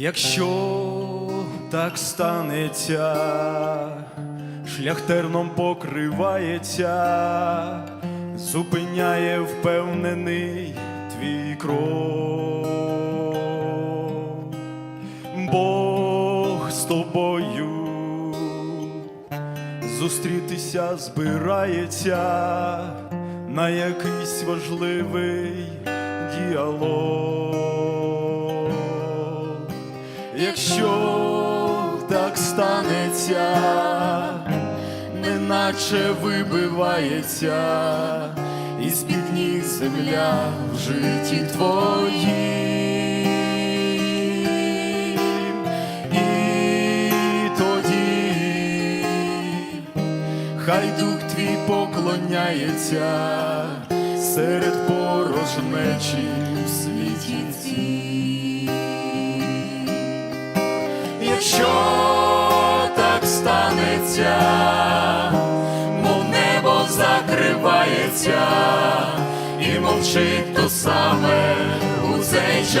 Якщо так станеться, шлях терном покривається, зупиняє впевнений твій крок. Бог з тобою зустрітися збирається на якийсь важливий діалог. Якщо так станеться, неначе вибивається із під ніг земля в житті твоїм. І тоді хай дух твій поклоняється серед порожнечі в світі Якщо так станеться, мов небо закривається і мовчить то саме у цей час.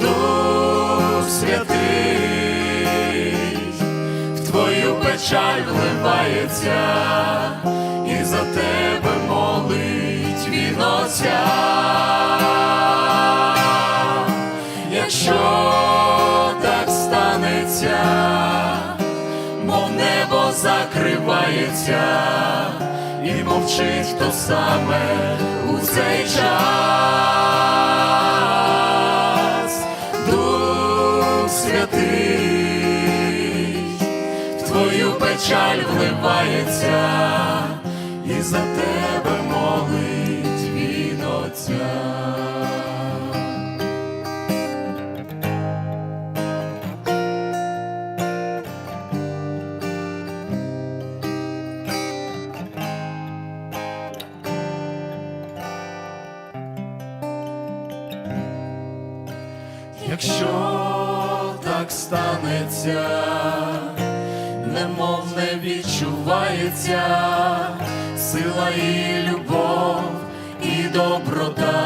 Дух святий в твою печаль вливається, закривається, і мовчить то саме у цей час. Дух святий в твою печаль вливається, і за тебе молить він Отця. Якщо так станеться, немов не відчувається сила і любов і доброта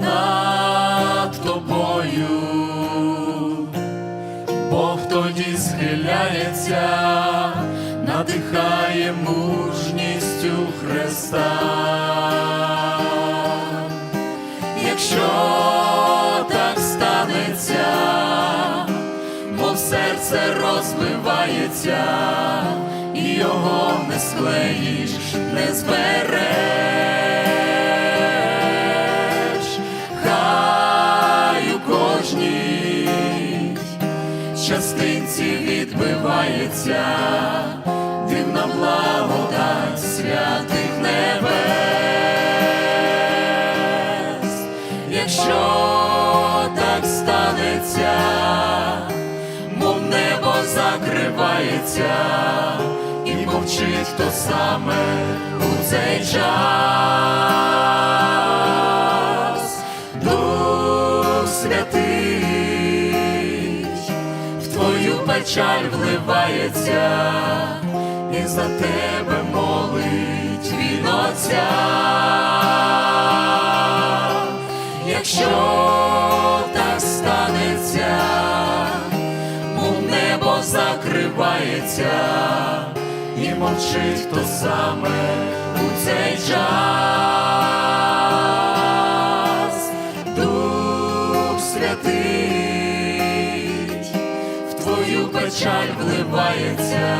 над тобою, Бог тоді схиляється, надихає мужністю Христа. Мов серце розбивається, його не склеїш, не збереш, хай у кожній частинці відбивається дивна благодать святих небес. Якщо так станеться, закривається, і мовчить то саме у цей час. Дух святий в твою печаль вливається, і за тебе молить він Отця. Закривається, і мовчить то саме у цей час. Дух святий в твою печаль вливається,